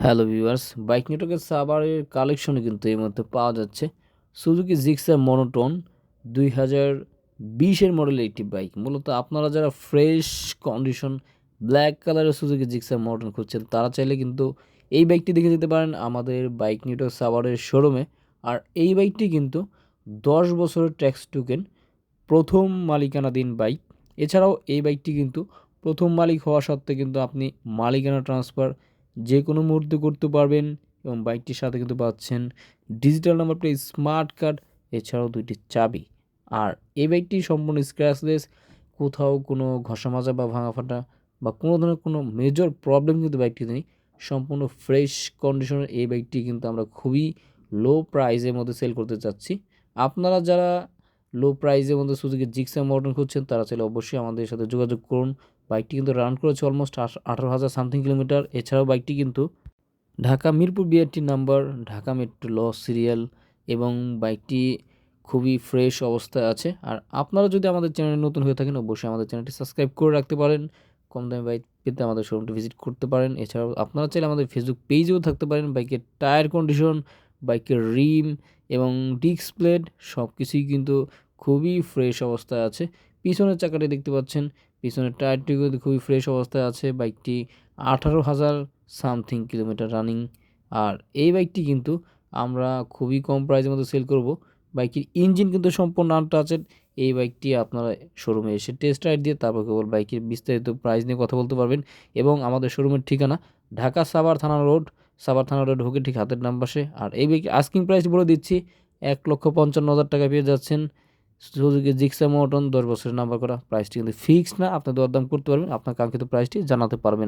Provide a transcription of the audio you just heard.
Hello viewers, bike নেটওয়ার্কের সাবারের কালেকশনে কিন্তু এই মধ্যে পাওয়া যাচ্ছে সুজুকি জিক্সার মনোটন দুই হাজার বিশের মডেলের একটি বাইক মূলত আপনারা যারা ফ্রেশ কন্ডিশন ব্ল্যাক কালারের সুজুকি জিক্সার মনোটন খুঁজছেন, তারা চাইলে কিন্তু এই বাইকটি দেখে যেতে পারেন আমাদের বাইক নেটওয়ার্ক সাবারের শোরুমে আর এই বাইকটি কিন্তু দশ বছরের ট্যাক্স টুকেন প্রথম মালিকানাধীন বাইক এছাড়াও এই বাইকটি কিন্তু প্রথম মালিক হওয়া সত্ত্বে কিন্তু আপনি মালিকানা ট্রান্সফার যে কোনো মুহূর্তে করতে পারবেন এবং বাইকটির সাথে কিন্তু পাচ্ছেন digital number plate, smart card, এছাড়াও দুইটি চাবি। আর এই বাইকটি সম্পূর্ণ স্ক্র্যাচলেস কোথাও কোনো ঘষা মাজা বা ভাঙা ফাটা বা কোনো ধরনের কোনো মেজর প্রবলেম কিন্তু বাইকটিতে নেই। সম্পূর্ণ ফ্রেশ কন্ডিশনের এই বাইকটি কিন্তু আমরা খুবই লো প্রাইজের মধ্যে সেল করতে চাচ্ছি। আপনারা যারা লো প্রাইজের মধ্যে সুযোগে জিক্সা মডেল খুঁজছেন, তারা চাইলে অবশ্যই আমাদের সাথে যোগাযোগ করুন। বাইকটি কিন্তু রান করেছে অলমোস্ট আঠারো হাজার সামথিং কিলোমিটার এছাড়াও বাইকটি কিন্তু Dhaka Mirpur BRT number, Dhaka metro ল সিরিয়াল এবং বাইকটি খুবই ফ্রেশ অবস্থায় আছে। আর আপনারা যদি আমাদের চ্যানেলে নতুন হয়ে থাকেন, অবশ্যই আমাদের চ্যানেলটি সাবস্ক্রাইব করে রাখতে পারেন। কম দামে বাইক পেতে আমাদের শোরুমটি ভিজিট করতে পারেন। এছাড়াও আপনারা চাইলে আমাদের ফেসবুক পেজেও থাকতে পারেন। বাইকের টায়ার কন্ডিশন বাইকের রিম এবং ডিস্ক প্লেট সব কিছুই কিন্তু খুবই ফ্রেশ অবস্থায় আছে। পিছনের চাকাটি দেখতে পাচ্ছেন। পিছনের টায়ারটি খুবই ফ্রেশ অবস্থায় আছে। বাইকটি আঠারো হাজার সামথিং কিলোমিটার রানিং আর এই বাইকটি কিন্তু আমরা খুবই কম প্রাইসের মধ্যে সেল করব। বাইকের ইঞ্জিন কিন্তু সম্পূর্ণ আনটাচেড এই বাইকটি আপনারা শোরুমে এসে টেস্ট রাইড দিয়ে তারপর কেবল বাইকের বিস্তারিত প্রাইস নিয়ে কথা বলতে পারবেন। এবং আমাদের শোরুমের ঠিকানা ঢাকা সাভার থানা রোড। সাভার থানা রোড ঢুকে ঠিক হাতের নাম আর এই বাইক আস্কিং প্রাইস বলে দিচ্ছি, এক লক্ষ পঞ্চান্ন হাজার টাকা পেয়ে যাচ্ছেন। সুজুকি জিক্সা মটন দশ বছরের নাম্বার করা প্রাইসটি কিন্তু ফিক্সড না, আপনি দরদাম করতে পারবেন, আপনার কাঙ্ক্ষিত প্রাইসটি জানাতে পারবেন।